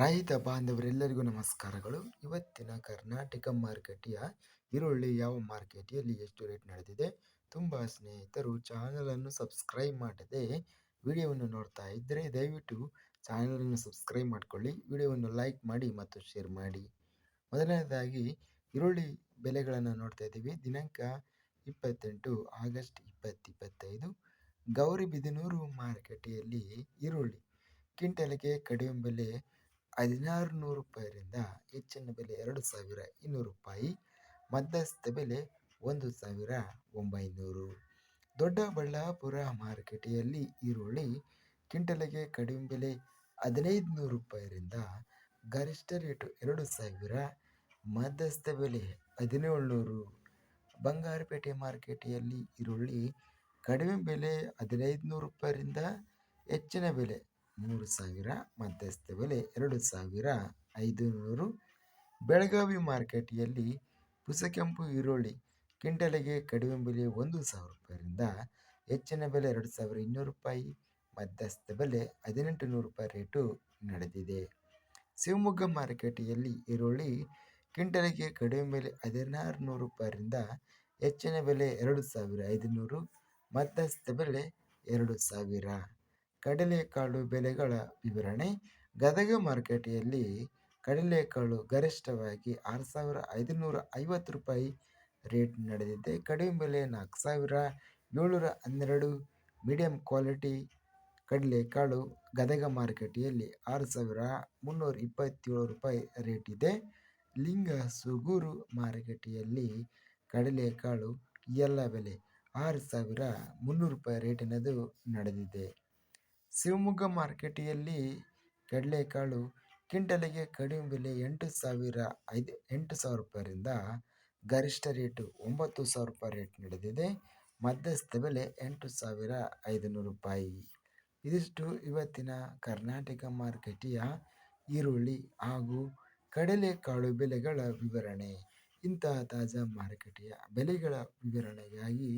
ರೈತ ಬಾಂಧವರೆಲ್ಲರಿಗೂ ನಮಸ್ಕಾರಗಳು. ಇವತ್ತಿನ ಕರ್ನಾಟಕ ಮಾರುಕಟ್ಟೆಯ ಈರುಳ್ಳಿ ಯಾವ ಮಾರ್ಕೆಟಿಯಲ್ಲಿ ಎಷ್ಟು ರೇಟ್ ನಡೆದಿದೆ ತುಂಬ ಸ್ನೇಹಿತರು ಚಾನಲನ್ನು ಸಬ್ಸ್ಕ್ರೈಬ್ ಮಾಡದೆ ವಿಡಿಯೋವನ್ನು ನೋಡ್ತಾ ಇದ್ದರೆ ದಯವಿಟ್ಟು ಚಾನಲನ್ನು ಸಬ್ಸ್ಕ್ರೈಬ್ ಮಾಡಿಕೊಳ್ಳಿ, ವಿಡಿಯೋವನ್ನು ಲೈಕ್ ಮಾಡಿ ಮತ್ತು ಶೇರ್ ಮಾಡಿ. ಮೊದಲನೇದಾಗಿ ಈರುಳ್ಳಿ ಬೆಲೆಗಳನ್ನು ನೋಡ್ತಾ ಇದ್ದೀವಿ. ದಿನಾಂಕ ಇಪ್ಪತ್ತೆಂಟು ಆಗಸ್ಟ್ ಇಪ್ಪತ್ತಿಪ್ಪತ್ತೈದು. ಗೌರಿಬಿದನೂರು ಮಾರುಕಟ್ಟೆಯಲ್ಲಿ ಈರುಳ್ಳಿ. ಕ್ವಿಂಟಲ್ಗೆ ಕಡಿಮೆ ಬೆಲೆ ಹದಿನಾರು ನೂರು ರೂಪಾಯಿಯಿಂದ ಹೆಚ್ಚಿನ ಬೆಲೆ ಎರಡು ಸಾವಿರ ಇನ್ನೂರು ರೂಪಾಯಿ, ಮಧ್ಯಸ್ಥ ಬೆಲೆ ಒಂದು ಸಾವಿರ ಒಂಬೈನೂರು. ದೊಡ್ಡಬಳ್ಳಾಪುರ ಮಾರುಕಟ್ಟೆಯಲ್ಲಿ ಈರುಳ್ಳಿ ಕ್ವಿಂಟಲ್ಗೆ ಕಡಿಮೆ ಬೆಲೆ ಹದಿನೈದು ನೂರು ರೂಪಾಯಿರಿಂದ ಗರಿಷ್ಠ ರೇಟು ಎರಡು ಸಾವಿರ, ಮಧ್ಯಸ್ಥ ಬೆಲೆ ಹದಿನೇಳುನೂರು. ಬಂಗಾರಪೇಟೆ ಮಾರುಕಟ್ಟೆಯಲ್ಲಿ ಈರುಳ್ಳಿ ಕಡಿಮೆ ಬೆಲೆ ಹದಿನೈದು ನೂರು ರೂಪಾಯಿಯಿಂದ ಹೆಚ್ಚಿನ ಬೆಲೆ ಮೂರು ಸಾವಿರ, ಮಧ್ಯಸ್ಥ ಬೆಲೆ ಎರಡು ಸಾವಿರ ಐದುನೂರು. ಬೆಳಗಾವಿ ಮಾರ್ಕೆಟಿಯಲ್ಲಿ ಪುಸಕೆಂಪು ಈರುಳ್ಳಿ ಕ್ವಿಂಟಲಿಗೆ ಕಡಿಮೆ ಬೆಲೆ ಒಂದು ಸಾವಿರ ರೂಪಾಯಿಯಿಂದ ಹೆಚ್ಚಿನ ಬೆಲೆ ಎರಡು ಸಾವಿರ ಇನ್ನೂರು ರೂಪಾಯಿ, ಮಧ್ಯಸ್ಥ ಬೆಲೆ ಹದಿನೆಂಟು ನೂರು ರೂಪಾಯಿ ರೇಟು ನಡೆದಿದೆ. ಶಿವಮೊಗ್ಗ ಮಾರುಕಟ್ಟೆಯಲ್ಲಿ ಈರುಳ್ಳಿ ಕ್ವಿಂಟಲಿಗೆ ಕಡಿಮೆ ಬೆಲೆ ಹದಿನಾರು ನೂರು ರೂಪಾಯಿಯಿಂದ ಹೆಚ್ಚಿನ ಬೆಲೆ ಎರಡು ಸಾವಿರ ಐದುನೂರು, ಮಧ್ಯಸ್ಥ ಬೆಲೆ ಎರಡು ಸಾವಿರ. ಕಡಲೆಕಾಳು ಬೆಲೆಗಳ ವಿವರಣೆ. ಗದಗ ಮಾರುಕಟ್ಟೆಯಲ್ಲಿ ಕಡಲೆಕಾಳು ಗರಿಷ್ಠವಾಗಿ ಆರು ಸಾವಿರ ಐದುನೂರ ಐವತ್ತು ರೂಪಾಯಿ ರೇಟ್ ನಡೆದಿದೆ. ಕಡಿಮೆ ಬೆಲೆ ನಾಲ್ಕು ಸಾವಿರ ಏಳ್ನೂರ ಹನ್ನೆರಡು. ಮೀಡಿಯಂ ಕ್ವಾಲಿಟಿ ಕಡಲೆಕಾಳು ಗದಗ ಮಾರುಕಟ್ಟೆಯಲ್ಲಿ ಆರು ಸಾವಿರ ಮುನ್ನೂರ ಇಪ್ಪತ್ತೇಳು ರೂಪಾಯಿ ರೇಟ್ ಇದೆ. ಲಿಂಗ ಸುಗೂರು ಮಾರುಕಟ್ಟೆಯಲ್ಲಿ ಕಡಲೆಕಾಳು ಎಲ್ಲ ಬೆಲೆ ಆರು ಸಾವಿರ ಮುನ್ನೂರು ರೂಪಾಯಿ ರೇಟಿನದು ನಡೆದಿದೆ. ಶಿವಮೊಗ್ಗ ಮಾರ್ಕೆಟಿಯಲ್ಲಿ ಕಡಲೆಕಾಳು ಕಿಂಟಲಿಗೆ ಕಡಿಮೆ ಬೆಲೆ ಎಂಟು ಸಾವಿರ ಐದು, ಎಂಟು ಸಾವಿರ ರೂಪಾಯಿಂದ ಗರಿಷ್ಠ ರೇಟು ಒಂಬತ್ತು ಸಾವಿರ ರೂಪಾಯಿ ರೇಟ್ ನಡೆದಿದೆ. ಮಧ್ಯಸ್ಥ ಬೆಲೆ ಎಂಟು ಸಾವಿರ ಐದುನೂರು ರೂಪಾಯಿ. ಇದಿಷ್ಟು ಇವತ್ತಿನ ಕರ್ನಾಟಕ ಮಾರ್ಕೆಟಿಯ ಈರುಳ್ಳಿ ಹಾಗೂ ಕಡಲೆಕಾಳು ಬೆಲೆಗಳ ವಿವರಣೆ. ಇಂತಹ ತಾಜಾ ಮಾರುಕಟ್ಟೆಯ ಬೆಲೆಗಳ ವಿವರಣೆಗಾಗಿ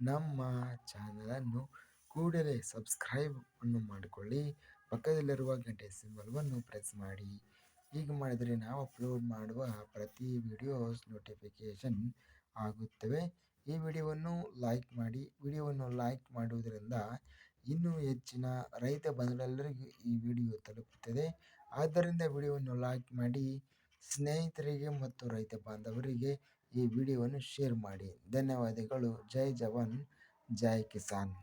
ನಮ್ಮ ಚಾನಲನ್ನು ಕೂಡಲೇ ಸಬ್ಸ್ಕ್ರೈಬ್ ಅನ್ನು ಮಾಡಿಕೊಳ್ಳಿ. ಪಕ್ಕದಲ್ಲಿರುವ ಗಂಟೆ ಸಿಂಬಲ್ವನ್ನು ಪ್ರೆಸ್ ಮಾಡಿ. ಹೀಗೆ ಮಾಡಿದರೆ ನಾವು ಅಪ್ಲೋಡ್ ಮಾಡುವ ಪ್ರತಿ ವಿಡಿಯೋಸ್ ನೋಟಿಫಿಕೇಷನ್ ಆಗುತ್ತವೆ. ಈ ವಿಡಿಯೋವನ್ನು ಲೈಕ್ ಮಾಡಿ. ವಿಡಿಯೋವನ್ನು ಲೈಕ್ ಮಾಡುವುದರಿಂದ ಇನ್ನೂ ಹೆಚ್ಚಿನ ರೈತ ಬಂಧುಗಳೆಲ್ಲರಿಗೂ ಈ ವಿಡಿಯೋ ತಲುಪುತ್ತದೆ. ಆದ್ದರಿಂದ ವಿಡಿಯೋವನ್ನು ಲೈಕ್ ಮಾಡಿ. ಸ್ನೇಹಿತರಿಗೆ ಮತ್ತು ರೈತ ಬಾಂಧವರಿಗೆ ಈ ವಿಡಿಯೋವನ್ನು ಶೇರ್ ಮಾಡಿ. ಧನ್ಯವಾದಗಳು. ಜೈ ಜವಾನ್. ಜೈ ಕಿಸಾನ್.